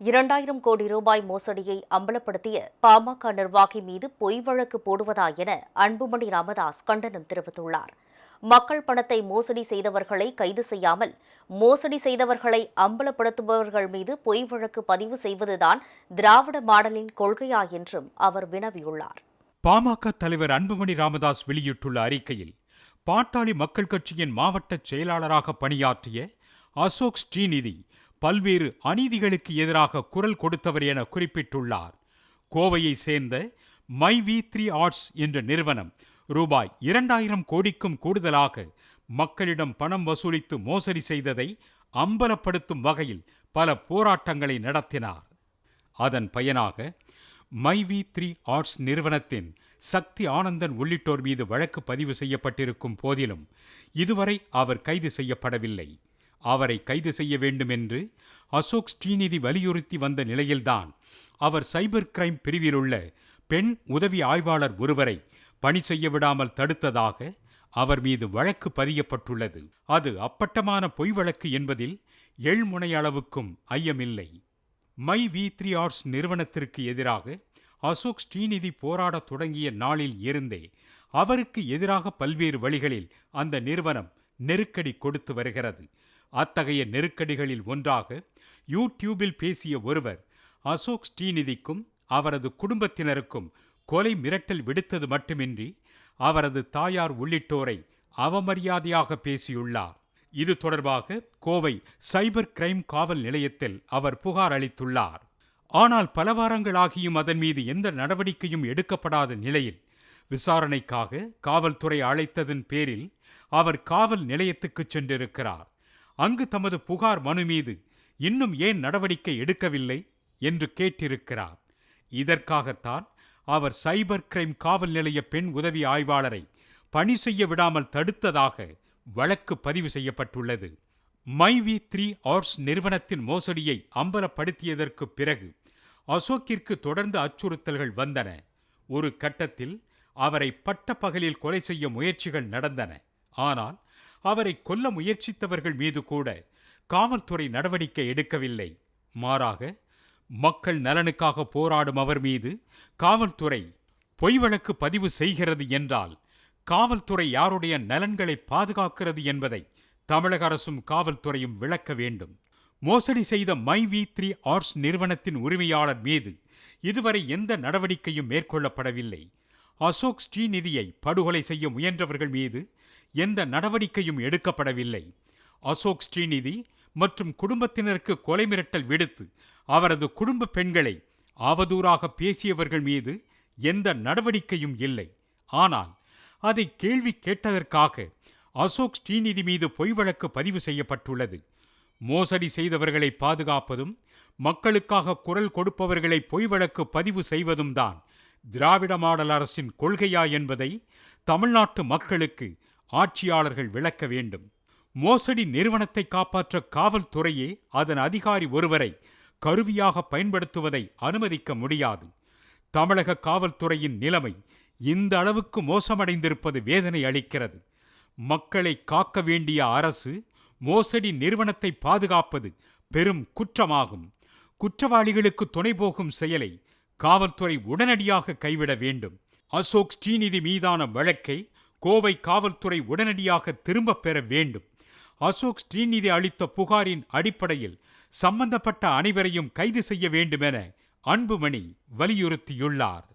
இரண்டாயிரம் கோடி ரூபாய் மோசடியை அம்பலப்படுத்திய பாமக நிர்வாகி மீது பொய் வழக்கு போடுவதா என அன்புமணி ராமதாஸ் கண்டனம் தெரிவித்துள்ளார். மக்கள் பணத்தை மோசடி செய்தவர்களை கைது செய்யாமல் மோசடி செய்தவர்களை அம்பலப்படுத்துபவர்கள் மீது பொய் வழக்கு பதிவு செய்வதுதான் திராவிட மாடலின் கொள்கையா என்றும் அவர் வினவியுள்ளார். பாமக தலைவர் அன்புமணி ராமதாஸ் வெளியிட்டுள்ள அறிக்கையில் பாட்டாளி மக்கள் கட்சியின் மாவட்ட செயலாளராக பணியாற்றிய அசோக் ஸ்ரீநிதி பல்வேறு அநீதிகளுக்கு எதிராக குரல் கொடுத்தவர் என குறிப்பிட்டுள்ளார். கோவையை சேர்ந்த மை வி த்ரீ ஆர்ட்ஸ் என்ற நிறுவனம் ரூபாய் இரண்டாயிரம் கோடிக்கும் கூடுதலாக மக்களிடம் பணம் வசூலித்து மோசடி செய்ததை அம்பலப்படுத்தும் வகையில் பல போராட்டங்களை நடத்தினார். அதன் பயனாக மை வி த்ரீ ஆர்ட்ஸ் நிறுவனத்தின் சக்தி ஆனந்தன் உள்ளிட்டோர் மீது வழக்கு பதிவு செய்யப்பட்டிருக்கும் போதிலும் இதுவரை அவர் கைது செய்யப்படவில்லை. அவரை கைது செய்ய வேண்டும் என்று அசோக் ஸ்ரீநிதி வலியுறுத்தி வந்த நிலையில்தான் அவர் சைபர் கிரைம் பிரிவிலுள்ள பெண் உதவி ஆய்வாளர் ஒருவரை பணி செய்ய விடாமல் தடுத்ததாக அவர் மீது வழக்கு பதியப்பட்டுள்ளது. அது அப்பட்டமான பொய் வழக்கு என்பதில் எள்முனை அளவுக்கும் ஐயமில்லை. மை வி த்ரீ ஆர்ட்ஸ் நிறுவனத்திற்கு எதிராக அசோக் ஸ்ரீநிதி போராடத் தொடங்கிய நாளில் இருந்தே அவருக்கு எதிராக பல்வேறு வழிகளில் அந்த நிறுவனம் நெருக்கடி கொடுத்து வருகிறது. அத்தகைய நெருக்கடிகளில் ஒன்றாக யூடியூபில் பேசிய ஒருவர் அசோக் ஸ்ரீநிதிக்கும் அவரது குடும்பத்தினருக்கும் கொலை மிரட்டல் விடுத்தது மட்டுமின்றி அவரது தாயார் உள்ளிட்டோரை அவமரியாதையாக பேசியுள்ளார். இது தொடர்பாக கோவை சைபர் கிரைம் காவல் நிலையத்தில் அவர் புகார் அளித்துள்ளார். ஆனால் பல வாரங்களாகியும் அதன் மீது எந்த நடவடிக்கையும் எடுக்கப்படாத நிலையில் விசாரணைக்காக காவல்துறை அழைத்ததன் பேரில் அவர் காவல் நிலையத்துக்கு சென்றிருக்கிறார். அங்கு தமது புகார் மனு மீது இன்னும் ஏன் நடவடிக்கை எடுக்கவில்லை என்று கேட்டிருக்கிறார். இதற்காகத்தான் அவர் சைபர் கிரைம் காவல் நிலைய பெண் உதவி ஆய்வாளரை பணி செய்ய விடாமல் தடுத்ததாக வழக்கு பதிவு செய்யப்பட்டுள்ளது. மை வி த்ரீ ஆர்ட்ஸ் நிறுவனத்தின் மோசடியை அம்பலப்படுத்தியதற்கு பிறகு அசோக்கிற்கு தொடர்ந்து அச்சுறுத்தல்கள் வந்தன. ஒரு கட்டத்தில் அவரை பட்ட பகலில் கொலை செய்ய முயற்சிகள் நடந்தன. ஆனால் அவரை கொல்ல முயற்சித்தவர்கள் மீது கூட காவல்துறை நடவடிக்கை எடுக்கவில்லை. மாறாக மக்கள் நலனுக்காக போராடும் அவர் மீது காவல்துறை பொய் வழக்கு பதிவு செய்கிறது என்றால் காவல்துறை யாருடைய நலன்களை பாதுகாக்கிறது என்பதை தமிழக அரசும் காவல்துறையும் விளக்க வேண்டும். மோசடி செய்த மை வி த்ரீ ஆர்ட்ஸ் நிறுவனத்தின் உரிமையாளர் மீது இதுவரை எந்த நடவடிக்கையும் மேற்கொள்ளப்படவில்லை. அசோக் ஸ்ரீநிதியை படுகொலை செய்ய முயன்றவர்கள் மீது எந்த நடவடிக்கையும் எடுக்கப்படவில்லை. அசோக் ஸ்ரீநிதி மற்றும் குடும்பத்தினருக்கு கொலை மிரட்டல் விடுத்து அவரது குடும்ப பெண்களை அவதூறாக பேசியவர்கள் மீது எந்த நடவடிக்கையும் இல்லை. ஆனால் அதை கேள்வி கேட்டதற்காக அசோக் ஸ்ரீநிதி மீது பொய் வழக்கு பதிவு செய்யப்பட்டுள்ளது. மோசடி செய்தவர்களை பாதுகாப்பதும் மக்களுக்காக குரல் கொடுப்பவர்களை பொய் வழக்கு பதிவு செய்வதும் தான் திராவிட மாடல் அரசின் கொள்கையா என்பதை தமிழ்நாட்டு மக்களுக்கு ஆட்சியாளர்கள் விளக்க வேண்டும். மோசடி நிறுவனத்தை காப்பாற்ற காவல்துறையே அதன் அதிகாரி ஒருவரை கருவியாக பயன்படுத்துவதை அனுமதிக்க முடியாது. தமிழக காவல்துறையின் நிலைமை இந்த அளவுக்கு மோசமடைந்திருப்பது வேதனை அளிக்கிறது. மக்களை காக்க வேண்டிய அரசு மோசடி நிறுவனத்தை பாதுகாப்பது பெரும் குற்றமாகும். குற்றவாளிகளுக்கு துணை போகும் செயலை காவல்துறை உடனடியாக கைவிட வேண்டும். அசோக் ஸ்ரீநிதி மீதான வழக்கை கோவை காவல்துறை உடனடியாக திரும்பப் பெற வேண்டும். அசோக் ஸ்ரீநிதி அளித்த புகாரின் அடிப்படையில் சம்பந்தப்பட்ட அனைவரையும் கைது செய்ய வேண்டுமென அன்புமணி வலியுறுத்தியுள்ளார்.